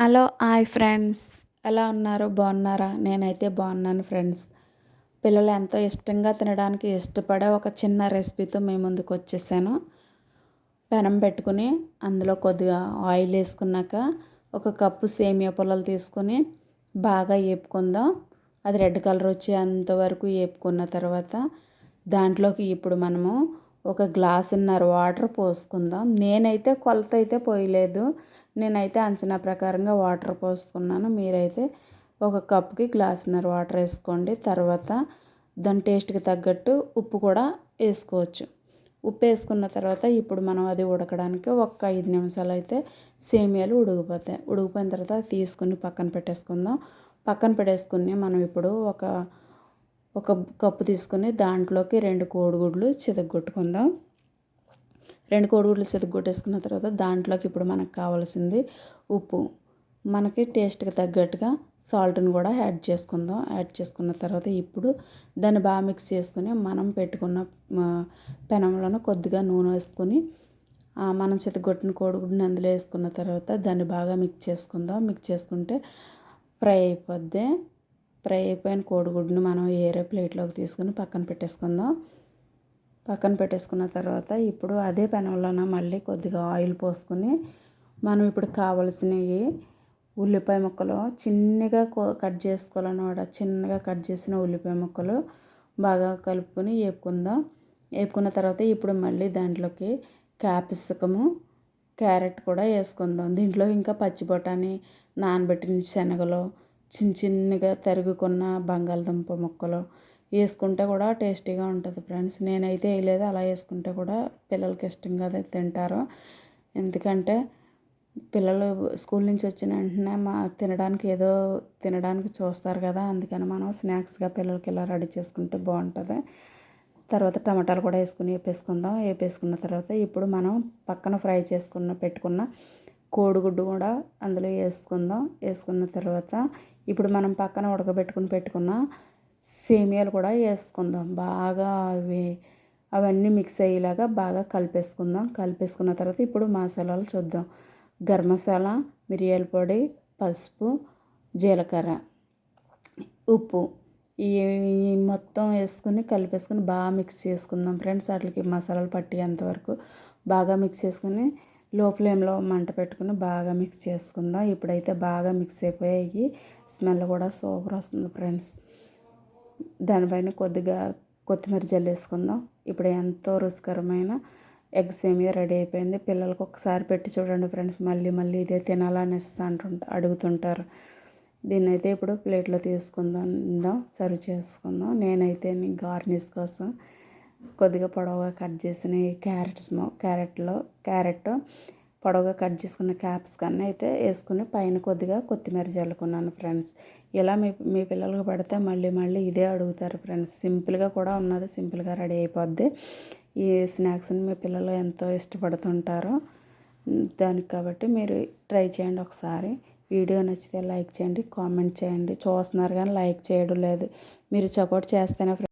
Hello hi friends. ఎలా ఉన్నారు? బాగున్నారా? నేనైతే బాగున్నాను ఫ్రెండ్స్. పిల్లలు ఎంతో ఇష్టంగా తినడానికి ఇష్టపడే ఒక చిన్న రెసిపీతో మీ ముందుకు వచ్చేసాను. పెనం పెట్టుకుని అందులో కొద్దిగా ఆయిల్ వేసుకున్నాక ఒక కప్పు సేమియా పొలాలు తీసుకొని బాగా వేపుకుందాం అది రెడ్ కలర్ వచ్చే అంతవరకు వేపుకున్న తర్వాత దాంట్లోకి ఇప్పుడు మనము ఒక గ్లాసున్నర వాటర్ పోసుకుందాం. నేనైతే కొలత అయితే పోయలేదు. నేనైతే అంచనా ప్రకారంగా వాటర్ పోసుకున్నాను. మీరైతే ఒక కప్కి గ్లాసున్నర వాటర్ వేసుకోండి. తర్వాత దాని టేస్ట్కి తగ్గట్టు ఉప్పు కూడా వేసుకోవచ్చు. ఉప్పు వేసుకున్న తర్వాత ఇప్పుడు మనం అది ఉడకడానికి ఒక ఐదు నిమిషాలు అయితే సేమియాలు ఉడికిపోతాయి. ఉడికిపోయిన తర్వాత తీసుకుని పక్కన పెట్టేసుకుందాం. పక్కన పెట్టేసుకుని మనం ఇప్పుడు ఒక ఒక కప్పు తీసుకుని దాంట్లోకి రెండు కోడిగుడ్లు చితగొట్టుకుందాం రెండు కోడిగుడ్లు చితగొట్టేసుకున్న తర్వాత దాంట్లోకి ఇప్పుడు మనకు కావాల్సింది ఉప్పు. మనకి టేస్ట్కి తగ్గట్టుగా సాల్ట్ని కూడా యాడ్ చేసుకుందాం. యాడ్ చేసుకున్న తర్వాత ఇప్పుడు దాన్ని బాగా మిక్స్ చేసుకుని మనం పెట్టుకున్న పెనంలోనూ కొద్దిగా నూనె వేసుకొని మనం చితగొట్టిన కోడిగుడ్డుని అందులో వేసుకున్న తర్వాత దాన్ని బాగా మిక్స్ చేసుకుందాం. మిక్స్ చేసుకుంటే ఫ్రై అయిపోద్ది. ఫ్రై అయిపోయిన కోడిగుడ్డుని మనం వేరే ప్లేట్లోకి తీసుకుని పక్కన పెట్టేసుకుందాం. పక్కన పెట్టేసుకున్న తర్వాత ఇప్పుడు అదే పెనంలోన మళ్ళీ కొద్దిగా ఆయిల్ పోసుకొని మనం ఇప్పుడు కావలసినవి ఉల్లిపాయ ముక్కలు చిన్నగా కట్ చేసుకోవాలన్నమాట. చిన్నగా కట్ చేసిన ఉల్లిపాయ ముక్కలు బాగా కలుపుకొని వేపుకుందాం వేపుకున్న తర్వాత ఇప్పుడు మళ్ళీ దాంట్లోకి క్యాప్సికము క్యారెట్ కూడా వేసుకుందాం. దీంట్లో ఇంకా పచ్చి బొటాని నానబెట్టిన శనగలు చిన్న చిన్నగా తరుగుకున్న బంగాళదుంప ముక్కలు వేసుకుంటే కూడా టేస్టీగా ఉంటుంది ఫ్రెండ్స్. నేనైతే వేయలేదు అలా వేసుకుంటే కూడా పిల్లలకి ఇష్టంగా తింటారు. ఎందుకంటే పిల్లలు స్కూల్ నుంచి వచ్చిన వెంటనే మా తినడానికి ఏదో తినడానికి చూస్తారు కదా అందుకని మనం స్నాక్స్గా పిల్లలకి ఇలా రెడీ చేసుకుంటే బాగుంటుంది. తర్వాత టమాటాలు కూడా వేసుకుని వేపేసుకుందాం. వేపేసుకున్న తర్వాత ఇప్పుడు మనం పక్కన ఫ్రై చేసుకున్న పెట్టుకున్న కోడిగుడ్డు కూడా అందులో వేసుకుందాం. వేసుకున్న తర్వాత ఇప్పుడు మనం పక్కన ఉడకబెట్టుకుని పెట్టుకున్న సేమియాలు కూడా వేసుకుందాం. బాగా అవి అవన్నీ మిక్స్ అయ్యేలాగా బాగా కలిపేసుకుందాం. కలిపేసుకున్న తర్వాత ఇప్పుడు మసాలాలు చూద్దాం. గరం మసాలా మిరియాల పొడి పసుపు జీలకర్ర ఉప్పు ఈ మొత్తం వేసుకుని కలిపేసుకుని బాగా మిక్స్ చేసుకుందాం. ఫ్రెండ్స్ వాటికి మసాలాలు పట్టేంతవరకు బాగా మిక్స్ చేసుకుని లో ఫ్లేమ్లో మంట పెట్టుకుని బాగా మిక్స్ చేసుకుందాం. ఇప్పుడైతే బాగా మిక్స్ అయిపోయాయి. స్మెల్ కూడా సూపర్ వస్తుంది ఫ్రెండ్స్ దానిపైన కొద్దిగా కొత్తిమీర జల్లేసుకుందాం ఇప్పుడు ఎంతో రుచికరమైన ఎగ్ సేమియా రెడీ అయిపోయింది. పిల్లలకు ఒకసారి పెట్టి చూడండి ఫ్రెండ్స్ మళ్ళీ మళ్ళీ ఇదే తినాలనేసి అంటుంటా అడుగుతుంటారు. దీన్ని అయితే ఇప్పుడు ప్లేట్లో తీసుకుందాం. సర్వ్ చేసుకుందాం. నేనైతే గార్నిష్ కోసం కొద్దిగా పొడవుగా కట్ చేసిన క్యారెట్స్ క్యారెట్లో క్యారెట్ పొడవుగా కట్ చేసుకున్న క్యాప్సికన్ అయితే వేసుకుని పైన కొద్దిగా కొత్తిమీర చల్లుకున్నాను ఫ్రెండ్స్. ఇలా మీ మీ పిల్లలకు పెడితే మళ్ళీ మళ్ళీ ఇదే అడుగుతారు ఫ్రెండ్స్. సింపుల్గా కూడా ఉన్నది సింపుల్గా రెడీ అయిపోద్ది. ఈ స్నాక్స్ని మీ పిల్లలు ఎంతో ఇష్టపడుతుంటారు దానికి కాబట్టి మీరు ట్రై చేయండి ఒకసారి. వీడియో నచ్చితే లైక్ చేయండి కామెంట్ చేయండి. చూస్తున్నారు కానీ లైక్ చేయడం లేదు. మీరు సపోర్ట్ చేస్తేనే